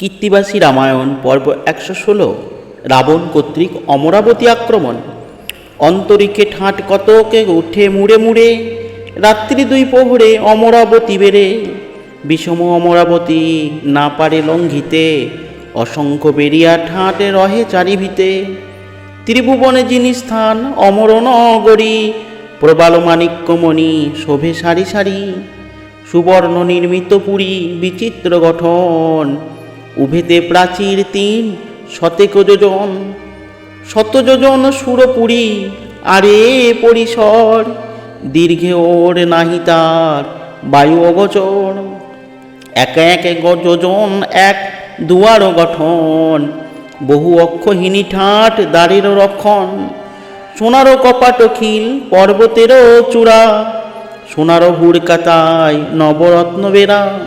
কীর্তিবাসী রামায়ণ, পর্ব একশো ষোলো, রাবণ কর্তৃক অমরাবতী আক্রমণ। অন্তরিক্ষে ঠাঁট কতকে উঠে মুড়ে মুড়ে, রাত্রি দুই প্রহরে অমরাবতী বেড়ে। বিষম অমরাবতী না পারে লঙ্ঘিতে, অসংখ্য বেরিয়া ঠাঁটে রহে চারিভিতে। ত্রিভুবনে যিনি স্থান অমর নগরী প্রবাল মাণিক্যমণি, শোভে সারি সারি। সুবর্ণ নির্মিত পুরী, বিচিত্র গঠন উভেতে প্রাচীর তিন শতেক যোজন শত যোজন সুরপুরী, আরে পরিসর, দীর্ঘে ওর নাহি তার বায়ু অগচর। এক এক যোজন এক দুয়ার গঠন। বহু অক্ষহীনী ঠাট দ্বারের রক্ষণ। সোনারও কপাট খিল পর্বতেরও চূড়া। সোনারও হুড়কাতায় নবরত্ন বেরা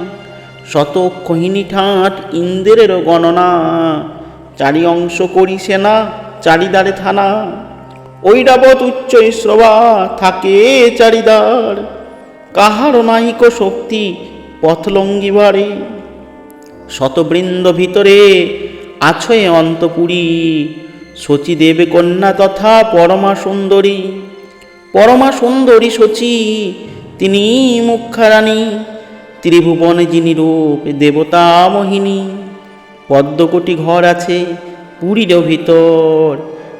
শত অক্ষহীনী ঠাট ইন্দ্রের গণনা। চারি অংশ করি সেনা, চারিদারে থানা। ঐরাবত উচ্চ শ্রবা থাকে চারিদার। কাহারও নাহিক শক্তি পথলঙ্গি বাড়ে শতবৃন্দ ভিতরে আছয়ে অন্তপুরী। শচী দেবে কন্যা তথা পরমা সুন্দরী। পরমা সুন্দরী শচী, তিনি মুখারানী ত্রিভুবনে যিনি রূপ দেবতা মোহিনী, পদ্মকোটি ঘর আছে পুরীর ভিতর।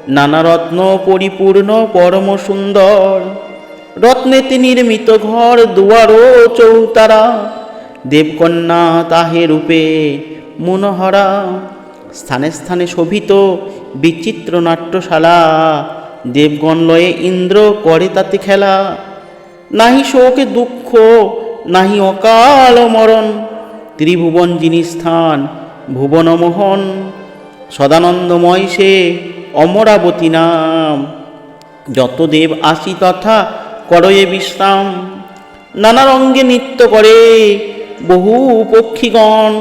নানা রত্ন পরিপূর্ণ, পরম সুন্দর। রত্নেতে নির্মিত ঘর, দুয়ার ও চৌতারা। দেবকন্যা তাহে রূপে মনোহরা। স্থানে স্থানে শোভিত বিচিত্র নাট্যশালা। দেবগণ লয়ে ইন্দ্র করে তাতে খেলা। নাহি শোকে দুঃখ নাহি অকাল মরণ, ত্রিভুবন যিনি স্থান, ভুবনমোহন। সদানন্দময় সে অমরাবতী নাম। যত দেব আসি তথা করয়ে বিশ্রাম, নানা রঙ্গে নৃত্য করে বহু পক্ষীগণ,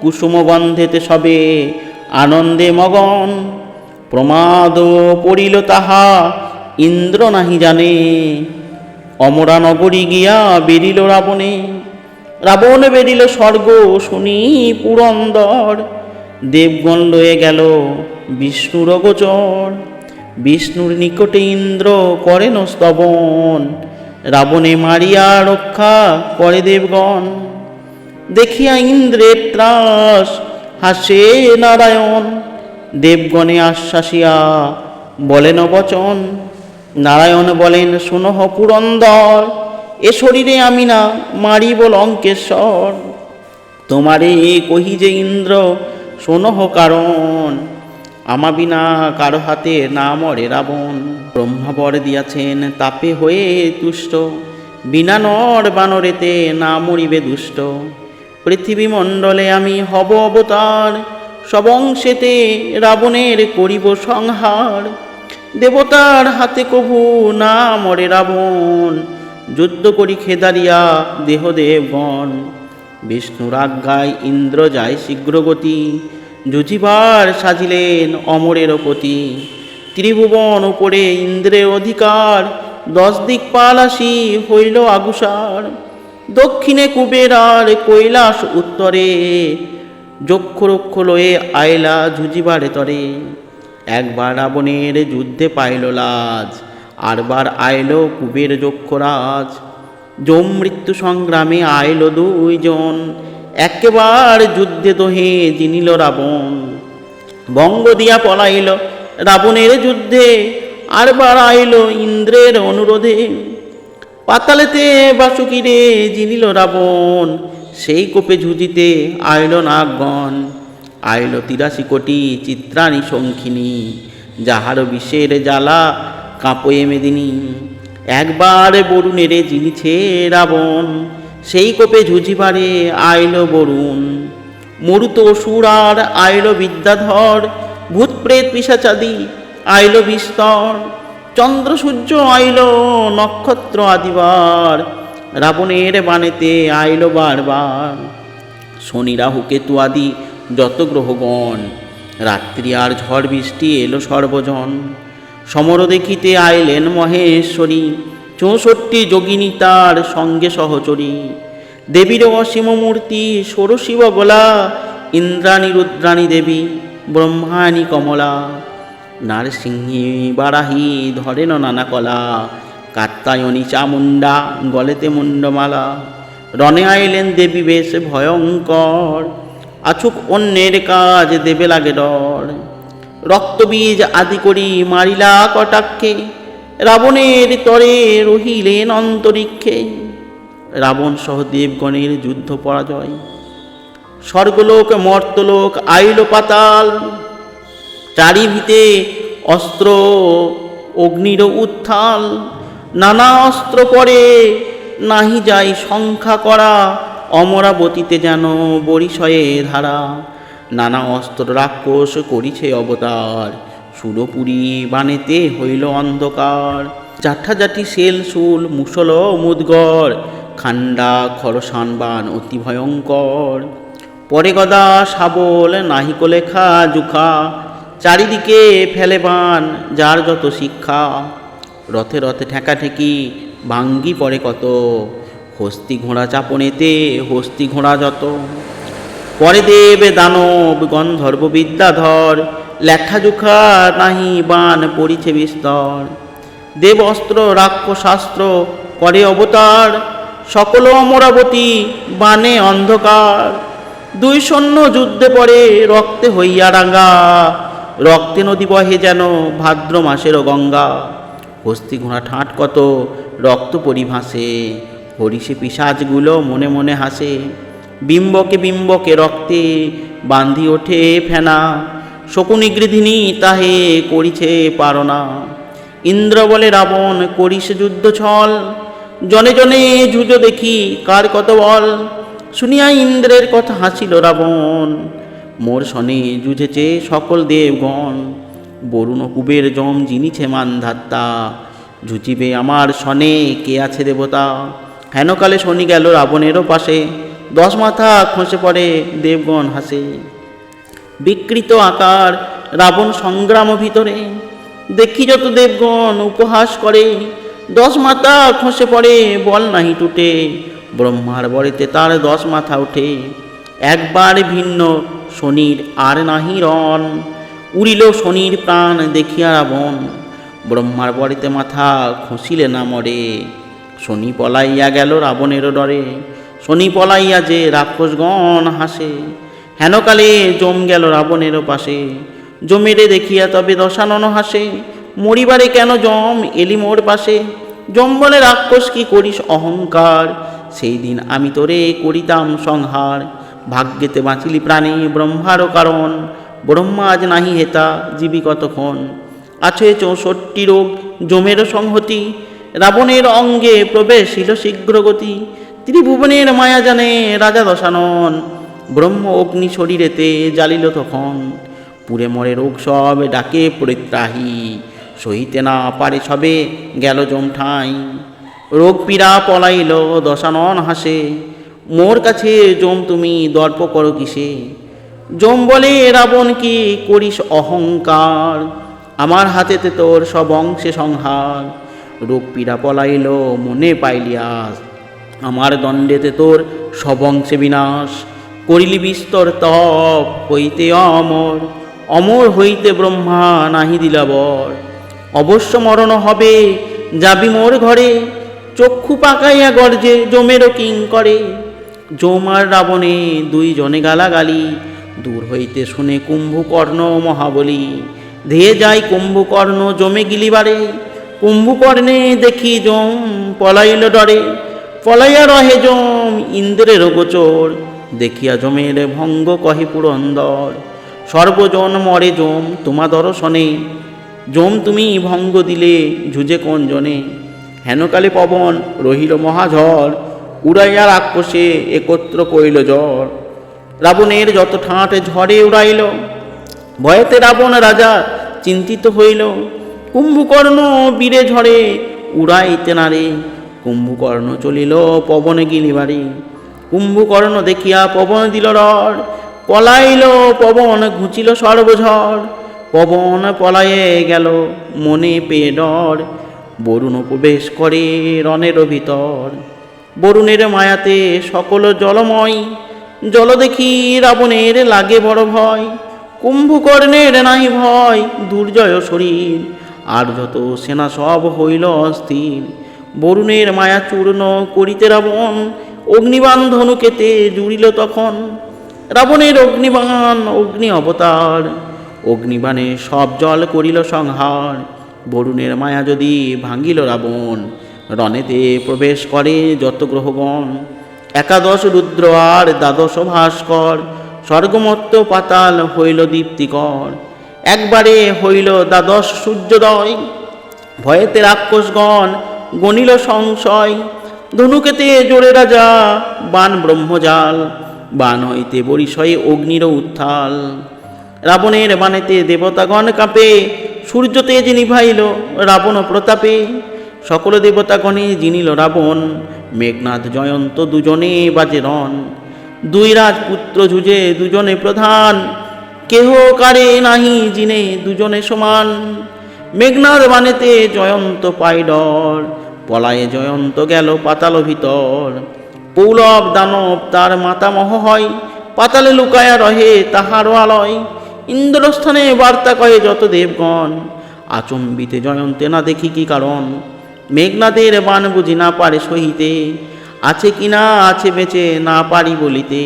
কুসুমগন্ধেতে সবে আনন্দে মগন। প্রমাদ পড়িল তাহা, ইন্দ্র নাহি জানে। অমরা নগরী গিয়া বেরিল রাবণে। রাবণ বেরিল স্বর্গ, শুনি পুরন্দর। দেবগণ লয়ে গেল বিষ্ণুর গোচর। বিষ্ণুর নিকটে ইন্দ্র করেন স্তবন। রাবণে মারিয়া রক্ষা করে দেবগণ। দেখিয়া ইন্দ্রের ত্রাস, হাসে নারায়ণ। দেবগণে আশ্বাসিয়া বলেন বচন। নারায়ণ বলেন শুনহ পুরন্দর, এ শরীরে আমি না, মারিব লঙ্কেশ্বর। তোমারে কহি যে ইন্দ্র শোনহ কারণ আমা বিনা কারও হাতে না মরে রাবণ। ব্রহ্মা বর দিয়াছেন, তাপে হয়ে তুষ্ট, বিনা নর বানরেতে না মরিবে দুষ্ট। পৃথিবী মণ্ডলে আমি হব অবতার সবংশেতে রাবণের করিব সংহার। দেবতার হাতে কভু না মরে রাবণ। যুদ্ধ করি খেদারিয়া দেহদেবগণ। বিষ্ণুর আজ্ঞায় ইন্দ্র যায় শীঘ্রগতি। যুজিবার সাজিলেন অমরের পতি। ত্রিভুবন উপরে ইন্দ্রের অধিকার। দশ দিক পালাসি হইল আগুসার। দক্ষিণে কুবের আর কৈলাস উত্তরে। যক্ষরক্ষ লয়ে আয়লা ঝুজিবারে তরে। একবার রাবণের যুদ্ধে পাইল লাজ, আরবার আইল কুবের যক্ষরাজ। যম মৃত্যু সংগ্রামে আইল দুইজন, একেবার যুদ্ধে দোহে জিনিল রাবণ। বঙ্গ দিয়া পলাইল রাবণের যুদ্ধে, আরবার আইল ইন্দ্রের অনুরোধে। পাতালেতে বাসুকিরে জিনিল রাবণ, সেই কোপে ঝুঁজিতে আইল নাগগণ। আইল তিরাশি কোটি চিত্রাণী শঙ্খিনী, যাহার বিষের জ্বালা কাঁপয়ে মেদিনী। একবার বরুণেরে জিনিছে রাবণ, সেই কোপে ঝুঁঝিবারে আইল বরুণ। মরুত অসুর আর আইল বিদ্যাধর ভূত প্রেত পিসাচাদি আইল বিস্তর। চন্দ্র সূর্য আইল নক্ষত্র আদিবার, রাবণের বানেতে আইল বারবার। শনি রাহু কেতু আদি যত গ্রহগণ। রাত্রি আর ঝড় বৃষ্টি এলো সর্বজন। সমর দেখিতে আইলেন মহেশ্বরী। চৌষট্টি যোগিনী তার সঙ্গে সহচরী। দেবীর অসীম মূর্তি ষোড়শিব গলা, ইন্দ্রাণী, রুদ্রাণী দেবী, ব্রহ্মাণী, কমলা। নারসিংহী, বারাহী, ধরেন নানা কলা, কাত্তায়নী চামুণ্ডা, গলেতে মুন্ডমালা রণে আইলেন দেবী বেশ ভয়ঙ্কর। আছুক অন্যের কাজ দেবে লাগে ডর। রক্তবীজ আদি করি মারিলা কটাক্ষে, রাবণের তরে রহিলেন অন্তরিক্ষে। রাবণ সহ দেবগণের যুদ্ধ পরাজয়। স্বর্গলোক, মর্তলোক, আইল পাতাল। চারিভিতে অস্ত্র, অগ্নির উত্থাল। নানা অস্ত্র পরে নাহি যাই সংখ্যা করা। অমরাবতীতে যেন বরিশয়ে ধারা। নানা অস্ত্র রাক্ষস করিছে অবতার। সুরপুরী বানেতে হইল অন্ধকার। জাঠা শেল শুল মুসল মুদগর। খান্ডা খরসান বান অতি ভয়ঙ্কর। পরে গদা শাবল নাহিক লেখা জুখা। চারিদিকে ফেলে বান যার যত শিক্ষা। রথে রথে ঠেকাঠেকি ভাঙ্গি পড়ে কত। হস্তি ঘোড়া চাপনেতে, হস্তি ঘোড়া যত। পরে দেবে দানব গন্ধর্ব বিদ্যাধর, লেখাজুখা নাহি বান পড়িছে বিস্তর। দেব অস্ত্র, রাক্ষসাস্ত্র, করে অবতার, সকল অমরাবতী বানে অন্ধকার। দুই সৈন্য যুদ্ধে পরে রক্তে হইয়া রাঙ্গা রক্তে নদী বহে যেন ভাদ্র মাসেরও গঙ্গা। হস্তি ঘোড়া ঠাঁট কত, রক্ত পরিভাসে হরিষে পিসাজগুলো মনে মনে হাসে। বিম্বকে বিম্বকে রক্তে বান্ধি ওঠে ফেনা। শকুনিগৃধিনী তাহে করিছে পারনা। ইন্দ্র বলে, রাবণ, করিস যুদ্ধ ছল। জনে জনে যুজ দেখি কার কত বল। শুনিয়া ইন্দ্রের কথা হাসিল রাবণ। মোর শনে যুঝেছে সকল দেবগণ। বরুণ কুবের জম জিনিছে মানধাত্তা। ঝুঁচিবে আমার শনে কে আছে দেবতা? হেনকালে শনি গেল রাবণেরও পাশে। দশ মাথা খসে পড়ে দেবগণ হাসে। বিকৃত আকার রাবণ সংগ্রাম ভিতরে। দেখি যত দেবগণ উপহাস করে, দশ মাথা খসে পড়ে, বল নাহি টুটে। ব্রহ্মার বড়িতে তার দশ মাথা ওঠে একবার ভিন্ন শনির আর নাহি রণ। উড়িল শনির প্রাণ দেখিয়া রাবণ। ব্রহ্মার বড়িতে মাথা খসিলে না মরে। শনি পলাইয়া গেল রাবণেরও ডরে। শনি পলাইয়া যে রাক্ষসগণ হাসে, হেনকালে জম গেল রাবণেরও পাশে। জমেরে দেখিয়া তবে দশানন হাসে, মরিবারে কেন জম এলি মোর পাশে? জম বলে, রাক্ষস, কি করিস অহংকার? সেই দিন আমি তোরে করিতাম সংহার। ভাগ্যেতে বাঁচিলি প্রাণী ব্রহ্মারও কারণ। ব্রহ্মা আজ নাহি হেতা জীবী কতক্ষণ আছে চৌষট্টি রোগ জমেরও সংহতি। রাবণের অঙ্গে প্রবেশ প্রবেশিল শীঘ্রগতি। ত্রিভুবনের মায়া জানে রাজা দশানন। ব্রহ্ম অগ্নি শরীরেতে জ্বালিল তখন। পুরে মরে রোগ সব ডাকে পরিত্রাহী। সহিতে না পারে সবে গেল জমঠাই। রোগ পীড়া পলাইল দশানন হাসে। মোর কাছে জম তুমি দর্প করো কিসে? জম বলে, রাবণ কি করিস অহংকার? আমার হাতেতে তোর সব অংশে সংহার। রোগ পীড়া পলাইল, মনে পাইলিয়াস আমার দণ্ডেতে তোর সব অংশে বিনাশ। করিলি বিস্তর তপ, হইতে অমর। অমর হইতে ব্রহ্মা নাহি দিলাবর অবশ্য মরণ হবে, যাবি মোর ঘরে। চক্ষু পাকাইয়া গর্জে জমেরও কিং করে। জমার রাবণে দুই জনে গালাগালি। দূর হইতে শুনে কুম্ভকর্ণ মহাবলী। ধেয়ে যায় কুম্ভকর্ণ জমে গিলিবারে। কুম্ভকর্ণে দেখি জম পলাইল ডরে, পলাইয়া রহে জম ইন্দ্রের গোচর। দেখিয়া জমের ভঙ্গ কহে পুরন্দর, সর্বজন মরে জম তোমা দর্শনে। জম তুমি ভঙ্গ দিলে ঝুজে কোন জনে হেনকালে পবন রহিল মহাঝড়, উড়াইয়া রাক্ষসে একত্র কইল জ্বর। রাবণের যত ঠাঁট ঝড়ে উড়াইল, ভয়েতে রাবণ রাজা চিন্তিত হইল। কুম্ভকর্ণ বীরে ঝড়ে উড়াইতে নারে। কুম্ভকর্ণ চলিল পবনে গিলিবারে। কুম্ভকর্ণ দেখিয়া পবন দিল রড পলাইল পবন, ঘুচিল সর্বঝড়। পবন পলায়ে গেল, মনে পেয়ে ডর। বরুণ প্রবেশ করে রণের ভিতর। বরুণের মায়াতে সকল জলময়। জল দেখি রাবণের লাগে বড় ভয়। কুম্ভকর্ণের নাই ভয়, দুর্জয় শরীর। আর যত সেনা সব হইল অস্থির। বরুণের মায়া চূর্ণ করিতে রাবণ অগ্নিবান ধনুকেতে জুড়িল তখন। রাবণের অগ্নিবান অগ্নি অবতার, অগ্নিবাণে সব জল করিল সংহার। বরুণের মায়া যদি ভাঙ্গিল রাবণ, রণেতে প্রবেশ করে যত গ্রহগণ। একাদশ রুদ্র আর দ্বাদশ ভাস্কর, স্বর্গমত্ত পাতাল হইল দীপ্তিকর। একবারে হইল দ্বাদশ সূর্যোদয়। ভয়েতে রাক্ষসগণ গণিল সংশয়, ধনুকেতে জোরে রাজা, বান ব্রহ্মজাল, বান হইতে বরিশয়ে অগ্নির উত্থাল। রাবণের বানেতে দেবতাগণ কাঁপে সূর্য তেজ নিভাইল রাবণ প্রতাপে। সকল দেবতাগণে জিনিল রাবণ, মেঘনাথ জয়ন্ত দুজনে বাজে রণ। দুই রাজপুত্র ঝুঁজে দুজনে প্রধান কেহ কারে নাহি জিনে দুজনে সমান। মেঘনাথ বানেতে জয়ন্ত পাই ডর পলায়ে জয়ন্ত গেল পাতাল ভিতর। পৌলব দানব তার মাতামহ হয়, পাতালে লুকায়া রহে তাহারও আলয়। ইন্দ্রস্থানে বার্তা কয়ে যত দেবগণ, আচম্বিতে জয়ন্তে না দেখি কি কারণ। মেঘনাদের বান বুঝি না পারে সহিতে, আছে কি না আছে বেঁচে না পারি বলিতে।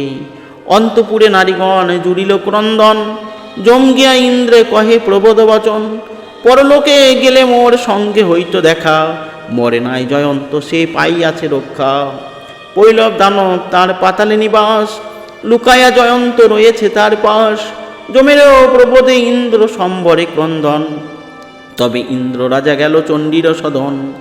অন্তপুরে নারীগণ জুড়িল ক্রন্দন। জমগিয়া ইন্দ্রে কহে, প্রবোধ বচন, পরলোকে গেলে মোর সঙ্গে হইত দেখা। মরে নাই জয়ন্ত, সে পাইয়াছে রক্ষা। পৈলব দানব তার পাতালে নিবাস, লুকায়া জয়ন্ত রয়েছে তার পাশ। জমেরও প্রবোধে ইন্দ্র সম্বরে ক্রন্দন। তবে ইন্দ্র রাজা গেল চণ্ডীর সদন।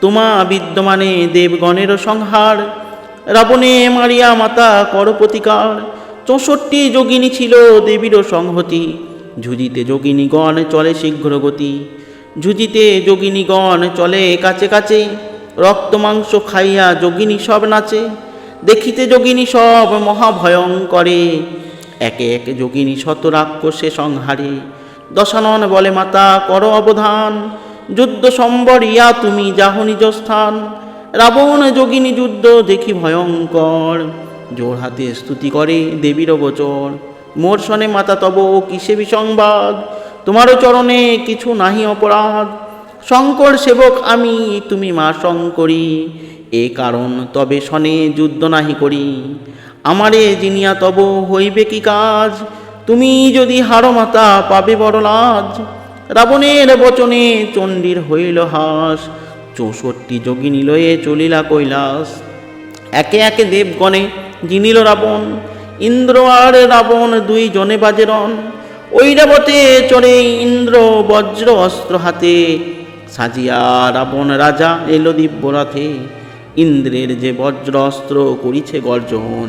তোমা বিদ্যমানে দেবগণের সংহার। রাবণে মারিয়া মাতা কর প্রতিকার চৌষট্টি যোগিনী ছিল দেবীর সংহতি। ঝুঁজিতে যোগিনীগণ চলে শীঘ্র গতি ঝুঁজিতে যোগিনীগণ চলে কাছে কাছে। রক্ত মাংস খাইয়া যোগিনী সব নাচে। দেখিতে যোগিনী সব মহাভয়ঙ্করে। একে একে যোগিনী শত রাক্ষসে সংহারে। দশানন বলে, মাতা, কর অবধান। যুদ্ধ সম্বর ইয়া তুমি, যাহ নিজ স্থান। রাবণ যোগিনী যুদ্ধ দেখি ভয়ঙ্কর। জোর হাতে স্তুতি করে দেবীর গোচর। মোর শনে মাতা তব কিসে বিসংবাদ? তোমারও চরণে কিছু নাহি অপরাধ। শঙ্কর সেবক আমি, তুমি মা শঙ্করী। এ কারণ তবে শনে যুদ্ধ নাহি করি। আমারে জিনিয়া তব, হইবে কি কাজ? তুমি যদি হারো মাতা, পাবে বড় লাজ। রাবণের বচনে চণ্ডীর হইল হাস। চৌষট্টি যোগিনী লয়ে চলিলা কৈলাস। একে একে দেবগণে জিনিল রাবণ, ইন্দ্র আর রাবণ দুই জনে বাজে বাজেরন ঐরাবতে চড়ে ইন্দ্র বজ্র অস্ত্র হাতে, সাজিয়া রাবণ রাজা এলো দিব্যরথে। ইন্দ্রের যে বজ্র অস্ত্র করিছে গর্জন,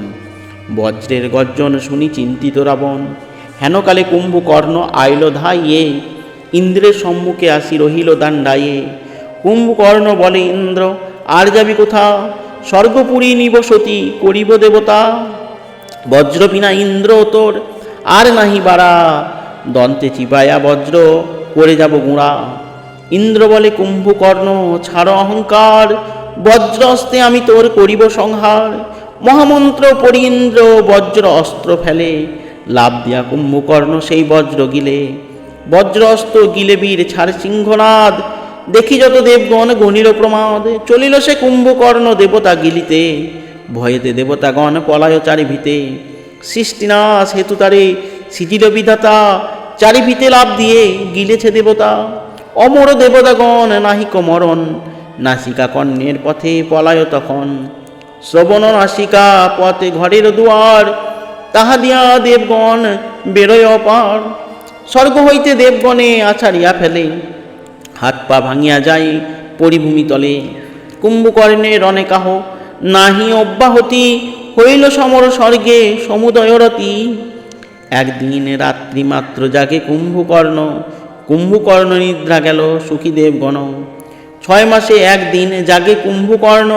বজ্রের গর্জন শুনি চিন্তিত রাবণ হেনকালে কুম্ভকর্ণ আইল ধাইয়ে, ইন্দ্রের সম্মুখে আসি রহিল দাণ্ডায়ে কুম্ভকর্ণ বলে ইন্দ্র, আর যাবি কোথা? স্বর্গপুরী নিব সতী করিব দেবতা। বজ্রপিনা ইন্দ্র তোর, আর নাহি বাড়া। দন্তে চিবায়া বজ্র, করে যাব গুঁড়া। ইন্দ্র বলে, কুম্ভকর্ণ, ছাড় অহংকার। বজ্র অস্তে আমি তোর করিব সংহার। মহামন্ত্র পরি ইন্দ্র, বজ্র অস্ত্র ফেলে। লাভ দিয়া কুম্ভকর্ণ সেই বজ্র গিলে। বজ্র অস্ত্র গিলে বীর ছাড় সিংহনাদ। দেখি যত দেবগণ গণিল প্রমাদ। চলিল সে কুম্ভকর্ণ দেবতা গিলিতে, ভয়েতে দেবতাগণ পলায় চারি ভিতে সৃষ্টিনাশ হেতু তারে, সিজিল বিধাতা চারি ভিতে লাভ দিয়ে গিলেছে দেবতা। অমর দেবতাগণ নাহিক মরণ নাসিকা কর্ণের পথে পলায় তখন। শ্রবণ নাসিকা পথে ঘরের দুয়ার, তাহা দিয়া দেবগণ বেরোয় অপার। স্বর্গ হইতে দেবগণে আছাড়িয়া ফেলে। হাত পা ভাঙিয়া যায় পরিভূমি তলে। কুম্ভকর্ণের অনেকাহ নাহি অব্যাহতি, হইল সমর স্বর্গে সমুদয়রতি। একদিন রাত্রি মাত্র জাগে কুম্ভকর্ণ কুম্ভকর্ণ নিদ্রা গেল সুখীদেবগণ ছয় মাসে একদিন জাগে কুম্ভকর্ণ,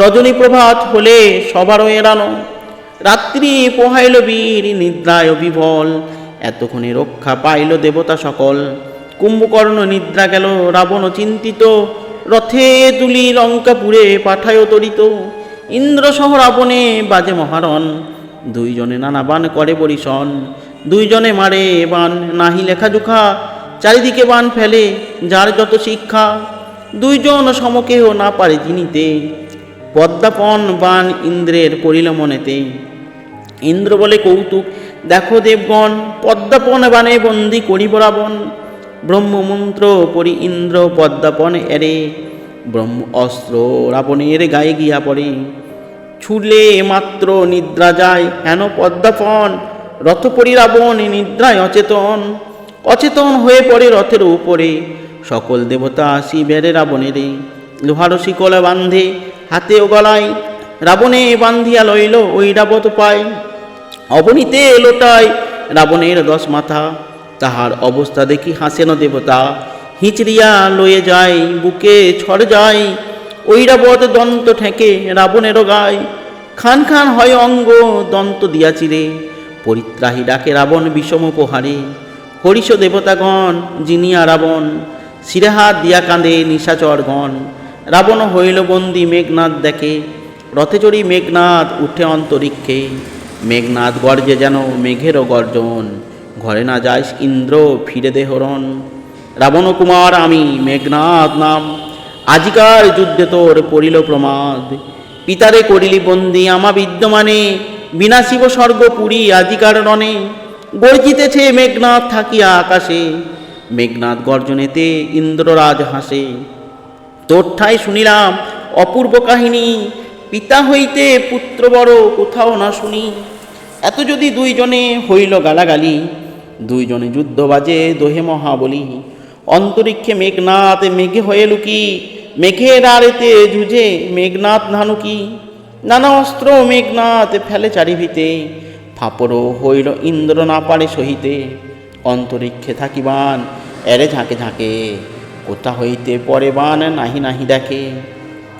রজনী প্রভাত হলে সবারও এড়ানো। রাত্রি পোহাইল বীর, নিদ্রায় বিভল এতক্ষণে রক্ষা পাইল দেবতা সকল। কুম্ভকর্ণ নিদ্রা গেল, রাবণ চিন্তিত। রথে তুলি লঙ্কাপুরে পাঠায় তরিত। ইন্দ্র সহ রাবণে বাজে মহারণ। দুইজনে নানা বান করে বরিশন দুইজনে মারে বান, নাহি লেখাজোখা চারিদিকে বান ফেলে, যার যত শিক্ষা। দুইজন সমকেহ না পারে জিনিতে। পদ্মাপন বান ইন্দ্রের করিল মনেতে। ইন্দ্র বলে, কৌতুক, দেখো দেবগণ, পদ্মাপন বানে বন্দি করিব রাবণ। ব্রহ্মমন্ত্র পরি ইন্দ্র পদ্মাপন এরে, ব্রহ্ম অস্ত্র রাবণের গায়ে গিয়া পড়ে। ছুলে মাত্র নিদ্রা যায়, হেন পদ্মাপন? রথ পরি রাবণ নিদ্রায় অচেতন। অচেতন হয়ে পড়ে রথের উপরে। সকল দেবতা আসি বেড়ে রাবণেরে লোহার শিকলে বান্ধে হাতে ও গলায়। রাবণে বান্ধিয়া লইল ওই রাবত পায়। অবনীতে লোটায় রাবণের দশ মাথা। তাহার অবস্থা দেখি হাসেন দেবতা। হিচড়িয়া লয়ে যায়, বুকে ছড় যায়, ঐরাবত দন্ত ঠেকে রাবণেরও গায়। খান খান হয় অঙ্গ দন্ত দিয়া চিরে, পরিত্রাহী ডাকে রাবণ বিষম উপহারে। হরিষ দেবতাগণ, জিনিয়া রাবণ শিরে হাত দিয়া কাঁদে নিশাচরগণ রাবণ হইল বন্দি মেঘনাথ দেখে, রথে চড়ি মেঘনাথ উঠে অন্তরিক্ষে। মেঘনাথ গর্জে যেন মেঘেরও গর্জন। ঘরে না যাইস ইন্দ্র, ফিরে দে হরণ। রাবণ কুমার, আমি মেঘনাথ নাম। আজিকার যুদ্ধে তোর পড়িল প্রমাদ। পিতারে করিলি বন্দি, আমা বিদ্যমানে। বিনাশিব স্বর্গ পুরী, আজিকার রণে। গর্জিতেছে মেঘনাথ থাকিয়া আকাশে। মেঘনাথ গর্জনেতে ইন্দ্ররাজ হাসে। তোর ঠাই শুনিলাম অপূর্ব কাহিনী। পিতা হইতে পুত্র বড় কোথাও না শুনি। এত যদি দুইজনে হইল গালাগালি দুইজনে যুদ্ধ বাজে, দোহে মহাবলী। অন্তরিক্ষে মেঘনাথ মেঘে হয়ে লুকি, মেঘের আড়েতে জুঝে মেঘনাথ নানুকি নানা অস্ত্র মেঘনাথ ফেলে চারিভিতে ফাপড় হইল ইন্দ্র না পারে সহিতে। অন্তরিক্ষে থাকিবান, এরে ঝাঁকে ঝাঁকে, কোথা হইতে পরে বান নাহি নাহি দেখে।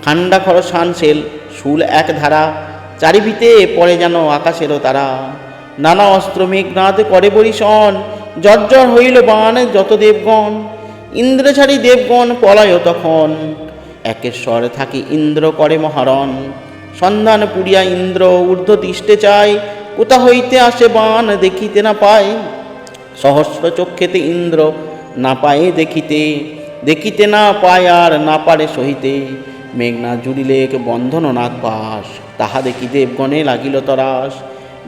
ঠান্ডা খর শানশেল শুল এক ধারা, চারিভিতে পরে যেন আকাশেরও তারা। নানা অস্ত্র মেঘনাথ করে বরিশন। জর্জর হইল বান যত দেবগণ ইন্দ্র ছাড়ি দেবগণ পলায় তখন। একেশ্বর থাকি ইন্দ্র করে মহারণ। সন্ধান পুরিয়া ইন্দ্র ঊর্ধ্ব তিষ্টে চায়, কোথা হইতে আসে বান দেখিতে না পায়। সহস্র চক্ষেতে ইন্দ্র না পায়ে দেখিতে দেখিতে না পায় আর না পারে সহিতে। মেঘনা জুড়িলেক বন্ধন পাশ তাহা দেখি দেবগণে লাগিল তরাস।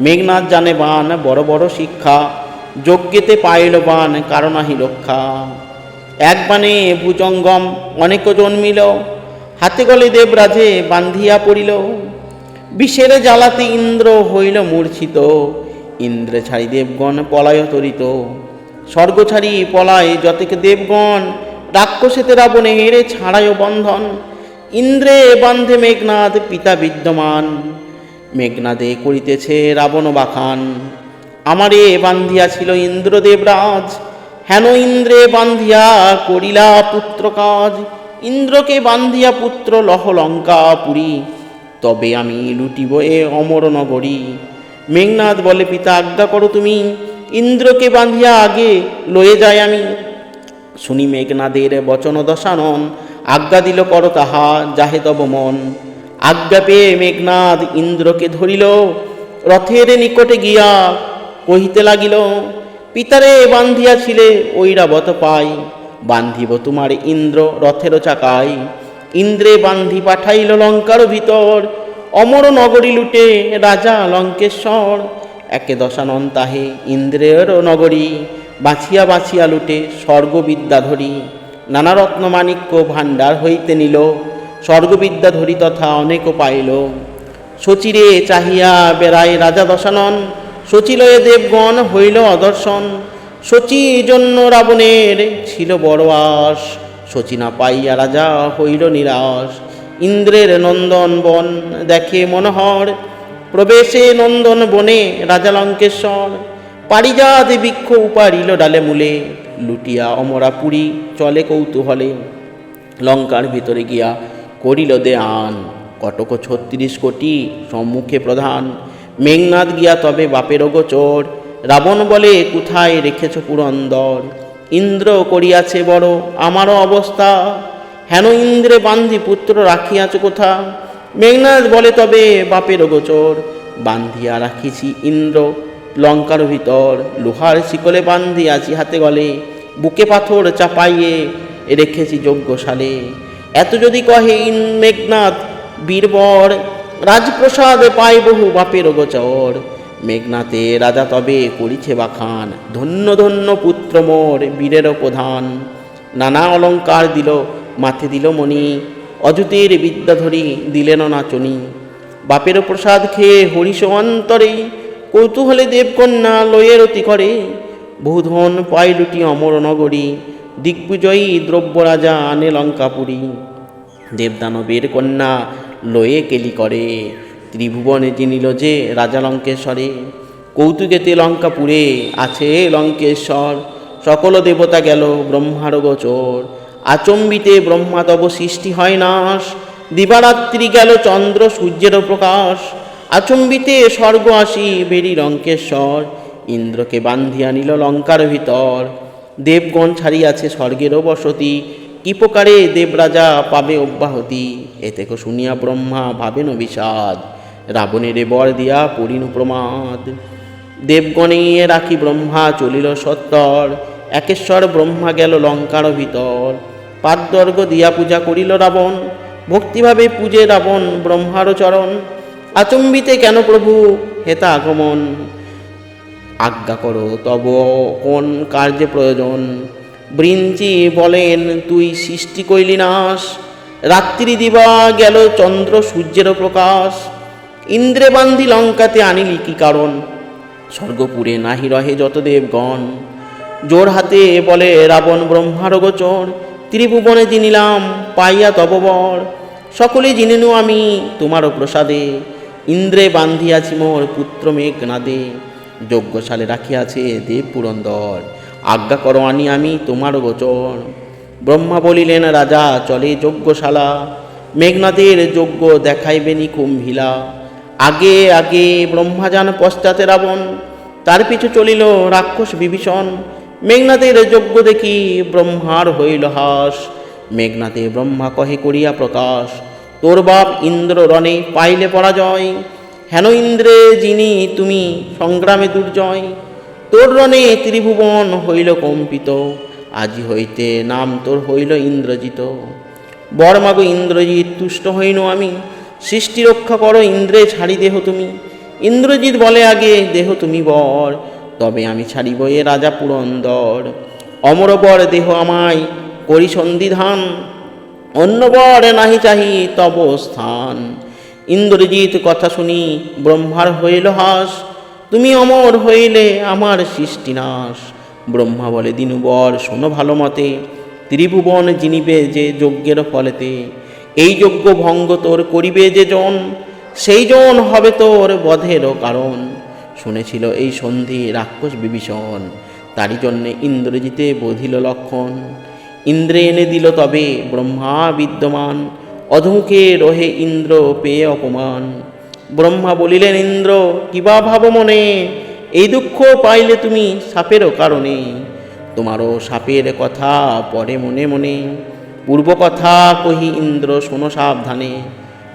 মেঘনাথ জানে বান, বড় বড় শিক্ষা। যজ্ঞেতে পাইল বান কারণাহি রক্ষা। এক বানে ভুজঙ্গম, অনেক জন্মিল হাতে গলে দেবরাজে বান্ধিয়া পড়িল। বিষের জ্বালাতে ইন্দ্র হইল মূর্ছিত। ইন্দ্রে ছাড়ি দেবগণ পলায় তরিত স্বর্গ ছাড়ি পলায় যতেক দেবগণ, রাক্ষসেতে রাবণে হেরে ছাড়ায় বন্ধন। ইন্দ্রে বান্ধে মেঘনাথ পিতা বিদ্যমান। মেঘনাদে করিতেছে রাবণ বাখান। আমারে বান্ধিয়া ছিল ইন্দ্রদেবরাজ। হেন ইন্দ্রে বান্ধিয়া করিলা পুত্র কাজ ইন্দ্রকে বান্ধিয়া পুত্র লহ লঙ্কা পুরী তবে আমি লুটিব এ অমর নগরী মেঘনাথ বলে, পিতা, আজ্ঞা করো তুমি। ইন্দ্রকে বান্ধিয়া আগে লয়ে যাই আমি। শুনি মেঘনাদের বচন দশানন আজ্ঞা দিল, কর তাহা, যাহে তব মন। আজ্ঞা পেয়ে মেঘনাদ ইন্দ্রকে ধরিল। রথের নিকটে গিয়া কহিতে লাগিল, পিতারে বান্ধিয়া বান্ধিয়াছিলে ঐরাবত পাই, বান্ধিব তোমার ইন্দ্র রথের চাকাই। ইন্দ্রে বান্ধি পাঠাইল লঙ্কার ভিতর, অমর নগরী লুটে রাজা লঙ্কেশ্বর। একে দশানন তাহে ইন্দ্রের নগরী, বাছিয়া বাছিয়া লুটে স্বর্গবিদ্যা ধরি। নানা রত্ন মাণিক্য ভাণ্ডার হইতে নিল স্বর্গবিদ্যা ধরি তথা অনেক পাইল। শচিরে চাহিয়া বেড়ায় রাজা দশানন, শচিলয়ে দেবগণ হইল অদর্শন। শচী জন্য রাবণের ছিল বড় আস শচী না পাইয়া রাজা হইল নিরাশ। ইন্দ্রের নন্দন বন দেখে মনোহর, প্রবেশে নন্দন বনে রাজা লঙ্কেশ্বর। পারিজাত বৃক্ষ উপারিল ডালে মূলে, লুটিয়া অমরাপুরী চলে কৌতূহলে। লঙ্কার ভিতরে গিয়া করিল দে আন কটক ছত্রিশ কোটি সম্মুখে প্রধান। মেঘনাথ গিয়া তবে বাপের গোচর রাবণ বলে, কোথায় রেখেছ পুরন্দর? ইন্দ্র করিয়াছে বড়, আমারও অবস্থা। হেন ইন্দ্রে বান্ধি পুত্র রাখিয়াছ কোথা? মেঘনাথ বলে, তবে বাপের গোচর বান্ধিয়া রাখিছি ইন্দ্র। লঙ্কার ভিতর লোহার শিকলে বান্ধিয়াছি হাতে গলে। বুকে পাথর চাপাইয়ে রেখেছি যজ্ঞশালে। এত যদি কহে, ইন মেঘনাথ বীরবর, রাজপ্রসাদ পায় বহু বাপের গোচর। মেঘনাথে রাজা তবে করিছে বাখান, ধন্য ধন্য পুত্র মোর, বীরের প্রধান। নানা অলঙ্কার দিল, মাথে দিল মণি, অযুতের বিদ্যাধরী দিলেন নাচনি। বাপের প্রসাদ খেয়ে হরিষ অন্তরে, কৌতূহলে দেবকন্যা লয়ের অতি করে। বহুধন পাই লুটি অমর নগরী দিগ্বিজয়ী দ্রব্য রাজা আনে লঙ্কাপুরী। দেবদানবের কন্যা লয়ে কেলি করে। ত্রিভুবনে চিনিল যে রাজা লঙ্কেশ্বরে। কৌতুকেতে লঙ্কাপুরে, আছে লঙ্কেশ্বর। সকল দেবতা গেল ব্রহ্মার গোচর আচম্বিতে ব্রহ্মা তব সৃষ্টি হয় নাশ। দিবারাত্রি গেল চন্দ্র সূর্যের প্রকাশ। আচম্বিতে স্বর্গ আসি বেরি লঙ্কেশ্বর। ইন্দ্রকে বান্ধিয়া নিল লঙ্কার ভিতর। দেবগণ ছাড়িয়াছে স্বর্গেরও বসতি। কি প্রকারে দেবরাজা পাবে অব্যাহতি? এতে শুনিয়া ব্রহ্মা ভাবেন বিষাদ রাবণের বর দিয়া পড়িনু প্রমাদ। দেবগণে রাখি ব্রহ্মা চলিল সত্তর। একেশ্বর ব্রহ্মা গেল লঙ্কার ভিতর। পাদর্গ দিয়া পূজা করিল রাবণ। ভক্তিভাবে পূজে রাবণ ব্রহ্মার চরণ। আচম্বিতে কেন প্রভু হেতা আগমন? আজ্ঞা করো, তব কোন কার্যে প্রয়োজন? বৃঞ্চি বলেন, তুই সৃষ্টি কইলি নাশ। রাত্রি দিবা গেল চন্দ্র সূর্যেরও প্রকাশ। ইন্দ্রে বান্ধি লঙ্কাতে আনিলি কি কারণ? স্বর্গপুরে নাহি রহে যত দেবগণ। জোর হাতে বলে, রাবণ ব্রহ্মার গোচর। ত্রিভুবনে জিনিলাম পাইয়া তববর সকলে জিনিনু আমি তোমারও প্রসাদে। ইন্দ্রে বান্ধিয়াছি মোর পুত্র মেঘনাদে। যজ্ঞশালে রাখিয়াছে দেব পুরন্দর। আজ্ঞা করো আনি আমি তোমার গোচর। ব্রহ্মা বলিলেন, রাজা, চলে যজ্ঞশালা। মেঘনাদের যজ্ঞ দেখাইবেনি কুম্ভিলা। আগে আগে ব্রহ্মাজান পশ্চাতে রাবণ, তার পিছু চলিল রাক্ষস বিভীষণ। মেঘনাদের যজ্ঞ দেখি ব্রহ্মার হইল হাস। মেঘনাথে ব্রহ্মা কহে, করিয়া প্রকাশ। তোর বাপ ইন্দ্র রণে পাইলে পরাজয়। হেন ইন্দ্রে যিনি তুমি সংগ্রামে দুর্জয়, তোর রণে ত্রিভুবন হইল কম্পিত, আজি হইতে নাম তোর হইল ইন্দ্রজিত। বরমাগো ইন্দ্রজিৎ, তুষ্ট হইন আমি, সৃষ্টি রক্ষা করো ইন্দ্রে, ছাড়ি দেহ তুমি। ইন্দ্রজিৎ বলে আগে, দেহ তুমি বর, তবে আমি ছাড়িব এ রাজা পুরন্দর। অমর বর দেহ আমায় করি সন্ধিধান অন্য বর নাহি চাহি তব স্থান। ইন্দ্রজিৎ কথা শুনি ব্রহ্মার হইল হাস, তুমি অমর হইলে আমার সৃষ্টিনাশ ব্রহ্মা বলে, দিনুবর, শোনো ভালো মতে, ত্রিভুবন জিনিবে যে যজ্ঞের ফলেতে। এই যজ্ঞ ভঙ্গ তোর করিবে যে জন, সেই জন হবে তোর বধেরও কারণ। শুনেছিল এই সন্ধি রাক্ষস বিভীষণ, তারই জন্যে ইন্দ্রজিতে বধিল লক্ষণ। ইন্দ্রে এনে দিল তবে, ব্রহ্মা বিদ্যমান অধমুখে রহে ইন্দ্র, পেয়ে অপমান। ব্রহ্মা বলিলেন, ইন্দ্র, কিবা ভাব মনে? এই দুঃখ পাইলে তুমি সাপেরও কারণে। তোমারও সাপের কথা পরে মনে মনে। পূর্ব কথা কহি, ইন্দ্র, শোনো সাবধানে।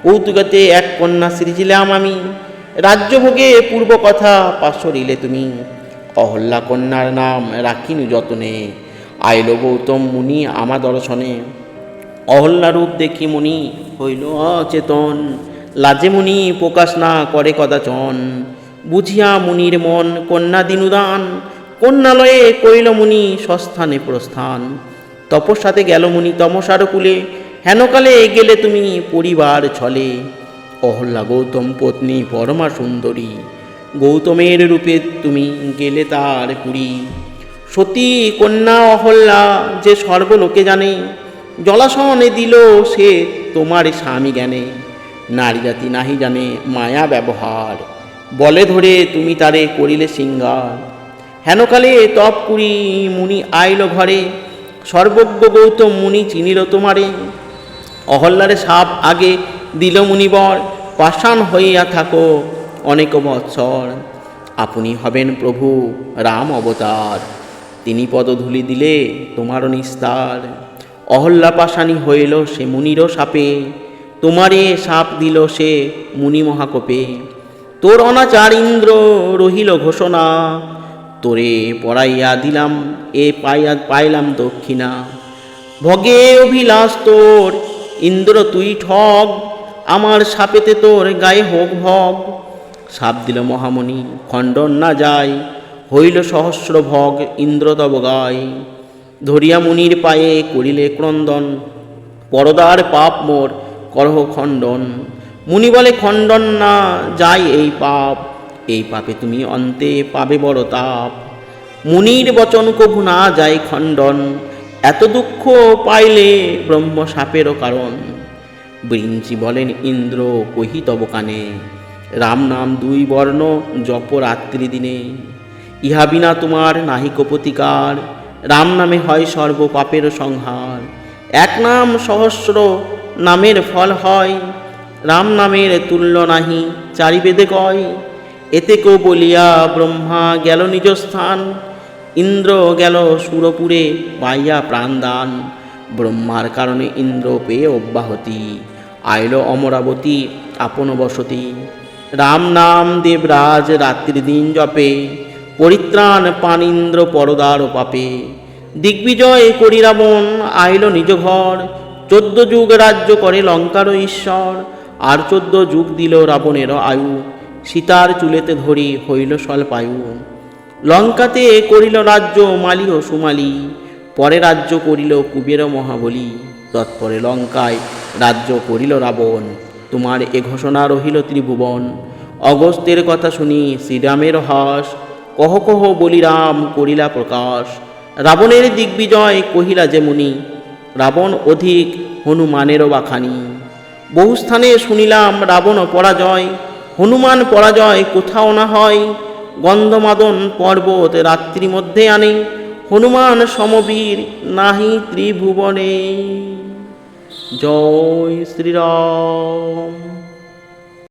কৌতুকতে এক কন্যা সৃজিলাম আমি। রাজ্যভোগে পূর্ব কথা পাশরিলে তুমি। অহল্যা কন্যার নাম রাখিনু যতনে। আইল গৌতম মুনি আমা দর্শনে। অহল্যা রূপ দেখি মুনি হইল অচেতন। লাজে মুনি প্রকাশ না করে কদাচন। বুঝিয়া মুনির মন কন্যা দিনুদান। কন্যালয়ে কইল মুনি সস্থানে প্রস্থান। তপস্যাতে গেল মুনি তমসার কুলে হেনকালে গেলে তুমি পরিবার ছলে। অহল্যা গৌতম পত্নী পরমা সুন্দরী। গৌতমের রূপে তুমি গেলে তার পুরী। সতী কন্যা অহল্যা যে সর্বলোকে জানে জলাশনে দিল সে তোমার স্বামী জ্ঞানে। নারী জাতি নাহি জানে মায়া ব্যবহার। বলে ধরে তুমি তারে করিলে সিঙ্গার। হেনকালে তপ কুড়ি মুনি আইল ঘরে, সর্বজ্ঞ গৌতম মুনি চিনিল তোমারে। অহল্লারে সাপ আগে দিল মুনিবর, পাষাণ হইয়া থাকো অনেক বৎসর। আপনি হবেন প্রভু রাম অবতার। তিনি পদধূলি দিলে তোমারও নিস্তার। অহল্যা পাশানি হইল সে মুনিরও সাপে। তোমারে সাপ দিল সে মুনি মহাকোপে। তোর অনাচার ইন্দ্র রহিল ঘোষণা। তোরে পড়াইয়া দিলাম, এ পাইয়া পাইলাম দক্ষিণা। ভগে অভিলাষ তোর, ইন্দ্র তুই ঠগ। আমার সাপেতে তোর গায়ে হোক ভগ। সাপ দিল মহামণি, খণ্ডন না যায়, হইল সহস্র ভগ ইন্দ্র তব গায়। ধরিয়া মুনির পায়ে করিলে ক্রন্দন। পরদার পাপ মোর করহ খণ্ডন। মুনি বলে, খণ্ডন না, যাই এই পাপ। এই পাপে তুমি অন্তে পাবে বড় তাপ। মুনির বচন কভু না যায় খণ্ডন। এত দুঃখ পাইলে ব্রহ্ম সাপেরও কারণ। বৃঞ্চি বলেন, ইন্দ্র, কহি তব কানে, রাম নাম দুই বর্ণ জপ রাত্রি দিনে। ইহা বিনা তোমার নাহিক প্রতিকার রাম নামে হয় সর্ব পাপের সংহার। এক নাম সহস্র নামের ফল হয়, রাম নামের তুল্য নাহি চারি বেদে কয়। এতে কো বলিয়া, ব্রহ্মা গেল নিজ স্থান, ইন্দ্র গেল সুরপুরে পাইয়া প্রাণদান। ব্রহ্মার কারণে ইন্দ্র পেয়ে অব্যাহতি, আইল অমরাবতী আপন বসতি। রাম নাম দেবরাজ রাত্রি দিন জপে পরিত্রাণ পান ইন্দ্র পরদার পাপে। দিগ্বিজয় করি রাবণ আইল নিজ ঘর। চোদ্দ যুগ রাজ্য করে লঙ্কার ঈশ্বর। আর চোদ্দ যুগ দিল রাবণের আয়ু। সীতার চুলেতে ধরি হইল স্বল্পায়ু। লঙ্কাতে করিল রাজ্য মালি ও সুমালি। পরে রাজ্য করিল কুবের মহাবলী। তৎপরে লঙ্কায় রাজ্য করিল রাবণ। তোমার এ ঘোষণা রহিল ত্রিভুবন। অগস্ত্যের কথা শুনি শ্রীরামের হাস। কহ কহ বলিরাম করিলা প্রকাশ। রাবণের দিগ্বিজয় কহিলা যে মুনি, রাবণ অধিক হনুমানেরও বাখানি। বহু স্থানে শুনিলাম রাবণ পরাজয়, হনুমান পরাজয় কোথাও না হয়। গন্ধমাদন পর্বত রাত্রি মধ্যে আনে, হনুমান সমবীর নাহি ত্রিভুবনে। জয় শ্রীরাম।